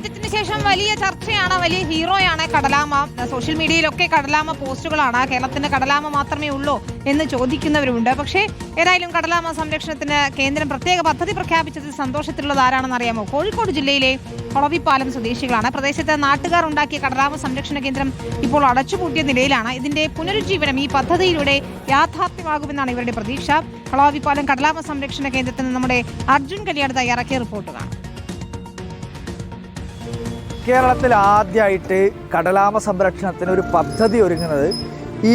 മാറ്റത്തിന് ശേഷം വലിയ ചർച്ചയാണ് വലിയ ഹീറോയാണ് കടലാമ. സോഷ്യൽ മീഡിയയിലൊക്കെ കടലാമ പോസ്റ്റുകളാണ്. കേരളത്തിന് കടലാമ മാത്രമേ ഉള്ളൂ എന്ന് ചോദിക്കുന്നവരുണ്ട് പക്ഷേ ഏതായാലും കടലാമ സംരക്ഷണത്തിന് കേന്ദ്രം പ്രത്യേക പദ്ധതി പ്രഖ്യാപിച്ചതിൽ സന്തോഷത്തിലുള്ളത് ആരാണെന്ന് അറിയാമോ കോഴിക്കോട് ജില്ലയിലെ കൊളവിപ്പാലം സ്വദേശികളാണ്. പ്രദേശത്ത് നാട്ടുകാർ ഉണ്ടാക്കിയ കടലാമ സംരക്ഷണ കേന്ദ്രം ഇപ്പോൾ അടച്ചുപൂട്ടിയ നിലയിലാണ്. ഇതിന്റെ പുനരുജ്ജീവനം ഈ പദ്ധതിയിലൂടെ യാഥാർത്ഥ്യമാകുമെന്നാണ് ഇവരുടെ പ്രതീക്ഷ. കൊളാവിപ്പാലം കടലാമ സംരക്ഷണ കേന്ദ്രത്തിൽ നമ്മുടെ അർജുൻ കല്യാട് തയ്യാറാക്കിയ റിപ്പോർട്ട് കേരളത്തിൽ ആദ്യമായിട്ട് കടലാമ സംരക്ഷണത്തിന് ഒരു പദ്ധതി ഒരുങ്ങുന്നത് ഈ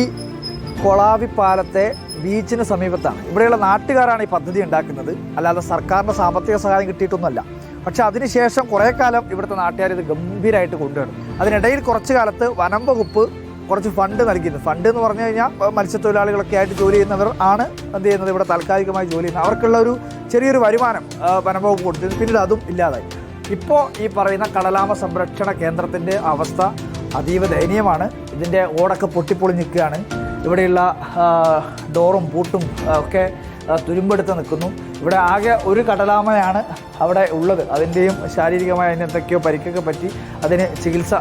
കൊളാവി പാലത്തെ ബീച്ചിന് സമീപത്താണ്. ഇവിടെയുള്ള നാട്ടുകാരാണ് ഈ പദ്ധതി ഉണ്ടാക്കുന്നത്. അല്ലാതെ സർക്കാരിന്റെ സാമ്പത്തിക സഹായം കിട്ടിയിട്ടൊന്നുമല്ല. പക്ഷെ അതിനുശേഷം കുറേ കാലം ഇവിടുത്തെ നാട്ടുകാർ ഇത് ഗംഭീരമായിട്ട് കൊണ്ടുവരണം അതിനിടയിൽ കുറച്ച് കാലത്ത് വനം വകുപ്പ് കുറച്ച് ഫണ്ട് നൽകിയിരുന്നു. ഫണ്ട് എന്ന് പറഞ്ഞു കഴിഞ്ഞാൽ മത്സ്യത്തൊഴിലാളികളൊക്കെ ആയിട്ട് ജോലി ചെയ്യുന്നവർ ആണ് എന്ത് ചെയ്യുന്നത്? ഇവിടെ താൽക്കാലികമായി ജോലി ചെയ്യുന്നത്. അവർക്കുള്ള ഒരു ചെറിയൊരു വരുമാനം വനം വകുപ്പ് കൊടുത്തിരുന്നു. പിന്നീട് അതും ഇല്ലാതായി. ഇപ്പോൾ ഈ പറയുന്ന കടലാമ സംരക്ഷണ കേന്ദ്രത്തിന്റെ അവസ്ഥ അതീവ ദയനീയമാണ്. ഇതിന്റെ ഓടൊക്കെ പൊട്ടിപ്പൊളി നിൽക്കുകയാണ്. ഇവിടെയുള്ള ഡോറും പൂട്ടും ഒക്കെ തുരുമ്പെടുത്ത് നിൽക്കുന്നു. ഇവിടെ ആകെ ഒരു കടലാമയാണ് അവിടെ ഉള്ളത്. അതിന്റെയും ശാരീരികമായ അതിന് എന്തൊക്കെയോ പരിക്കൊക്കെ പറ്റി അതിന് ചികിത്സ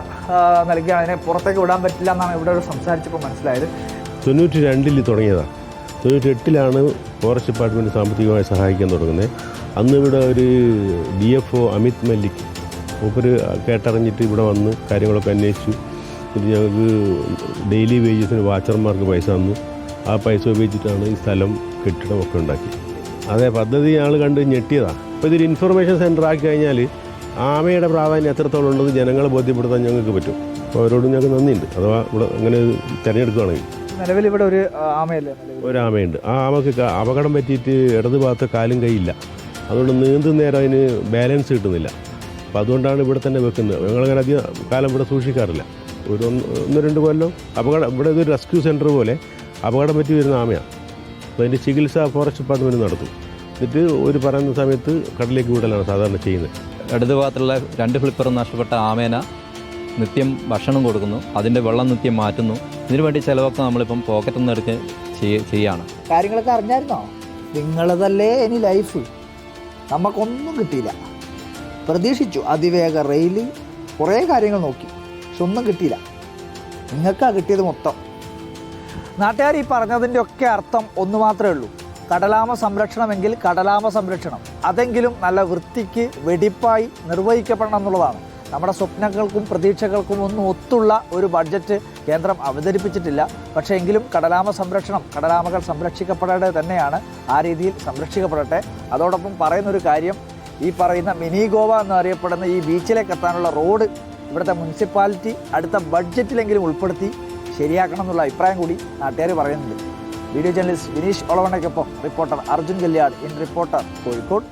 നൽകി അതിനെ പുറത്തേക്ക് വിടാൻ പറ്റില്ല എന്നാണ് ഇവിടെ സംസാരിച്ചപ്പോൾ മനസ്സിലായത്. തൊണ്ണൂറ്റി രണ്ടിൽ തുടങ്ങിയതാണ് തൊണ്ണൂറ്റി എട്ടിലാണ് ഫോറസ്റ്റ് ഡിപ്പാർട്ട്മെന്റ് സാമ്പത്തികമായി സഹായിക്കാൻ തുടങ്ങുന്നത്. അന്ന് ഇവിടെ ഒരു D F O Amit Mallick മൂപ്പര് കേട്ടറിഞ്ഞിട്ട് ഇവിടെ വന്ന് കാര്യങ്ങളൊക്കെ അന്വേഷിച്ചു. എന്നിട്ട് ഞങ്ങൾക്ക് ഡെയിലി വേജസിന് വാച്ചർമാർക്ക് പൈസ തന്നു. ആ പൈസ ഉപയോഗിച്ചിട്ടാണ് ഈ സ്ഥലം കെട്ടിടമൊക്കെ ഉണ്ടാക്കി. അതേ പദ്ധതി ഞങ്ങൾ കണ്ട് ഞെട്ടിയതാണ് അപ്പോൾ ഇതൊരു ഇൻഫർമേഷൻ സെന്റർ ആക്കി കഴിഞ്ഞാൽ ആമയുടെ പ്രാധാന്യം എത്രത്തോളം ഉണ്ടെന്ന് ജനങ്ങളെ ബോധ്യപ്പെടുത്താൻ ഞങ്ങൾക്ക് പറ്റും. അപ്പോൾ അവരോട് ഞങ്ങൾക്ക് നന്ദിയുണ്ട്. അഥവാ ഇവിടെ അങ്ങനെ തിരഞ്ഞെടുക്കുകയാണെങ്കിൽ. നിലവിൽ ഇവിടെ ഒരു ആമയല്ലേ ഒരു ഒരാമയുണ്ട് ആ ആമക്ക് അപകടം പറ്റിയിട്ട് ഇടത് ഭാഗത്തെ കാലും കൈയില്ല. അതുകൊണ്ട് നീന്തുന്ന നേരം അതിന് ബാലൻസ് കിട്ടുന്നില്ല. അപ്പോൾ അതുകൊണ്ടാണ് ഇവിടെ തന്നെ വെക്കുന്നത്. ഞങ്ങളങ്ങനെ അധികം കാലം ഇവിടെ സൂക്ഷിക്കാറില്ല. ഒരു ഒന്ന് ഒന്ന് രണ്ട് കൊല്ലം അപകടം ഇവിടെ ഇതൊരു റെസ്ക്യൂ സെന്റർ പോലെ അപകടം പറ്റി വരുന്ന ആമയാണ് അപ്പോൾ അതിന്റെ ചികിത്സ ഫോറസ്റ്റ് ഡിപ്പാർട്ട്മെന്റ് നടത്തും. എന്നിട്ട് ഒരു പറയുന്ന സമയത്ത് കടലിലേക്ക് വിടലാണ് സാധാരണ ചെയ്യുന്നത്. ഇടത് ഭാഗത്തുള്ള രണ്ട് ഫ്ലിപ്പറും നഷ്ടപ്പെട്ട ആമേന നിത്യം ഭക്ഷണം കൊടുക്കുന്നു. അതിന്റെ വെള്ളം നിത്യം മാറ്റുന്നു. ഇതിനു വേണ്ടി ചിലവൊക്കെ നമ്മളിപ്പം പോക്കറ്റിൽ നിന്ന് എടുക്കുക ചെയ്യ- ചെയ്യാണ്. കാര്യങ്ങളൊക്കെ അറിഞ്ഞായിരുന്നോ? നിങ്ങളതല്ലേ ഇനി ലൈഫ് നമുക്കൊന്നും കിട്ടിയില്ല. പ്രതീക്ഷിച്ചു. അതിവേഗ റെയിൽ കുറേ കാര്യങ്ങൾ നോക്കി. പക്ഷെ ഒന്നും കിട്ടിയില്ല. നിങ്ങൾക്കാ കിട്ടിയത് മൊത്തം. നാട്ടുകാർ ഈ പറഞ്ഞതിന്റെ ഒക്കെ അർത്ഥം ഒന്ന് മാത്രമേ ഉള്ളൂ. കടലാമ സംരക്ഷണമെങ്കിൽ കടലാമ സംരക്ഷണം. അതെങ്കിലും നല്ല വൃത്തിക്ക് വെടിപ്പായി നിർവഹിക്കപ്പെടണം എന്നുള്ളതാണ്. നമ്മുടെ സ്വപ്നങ്ങൾക്കും പ്രതീക്ഷകൾക്കും ഒന്നും ഒത്തുള്ള ഒരു ബഡ്ജറ്റ് കേന്ദ്രം അവതരിപ്പിച്ചിട്ടില്ല. പക്ഷേ എങ്കിലും കടലാമ സംരക്ഷണം കടലാമകൾ സംരക്ഷിക്കപ്പെടേണ്ടത് തന്നെയാണ്. ആ രീതിയിൽ സംരക്ഷിക്കപ്പെടട്ടെ. അതോടൊപ്പം പറയുന്നൊരു കാര്യം ഈ പറയുന്ന മിനി ഗോവ എന്നറിയപ്പെടുന്ന ഈ ബീച്ചിലേക്ക് എത്താനുള്ള റോഡ് ഇവിടുത്തെ മുനിസിപ്പാലിറ്റി അടുത്ത ബഡ്ജറ്റിലെങ്കിലും ഉൾപ്പെടുത്തി ശരിയാക്കണം എന്നുള്ള അഭിപ്രായം കൂടി നാട്ടുകാർ പറയുന്നുണ്ട്. Video journalist Vineesh ഒളവണ്ണയ്ക്കൊപ്പം reporter Arjun Kalyad in reporter Kozhikode.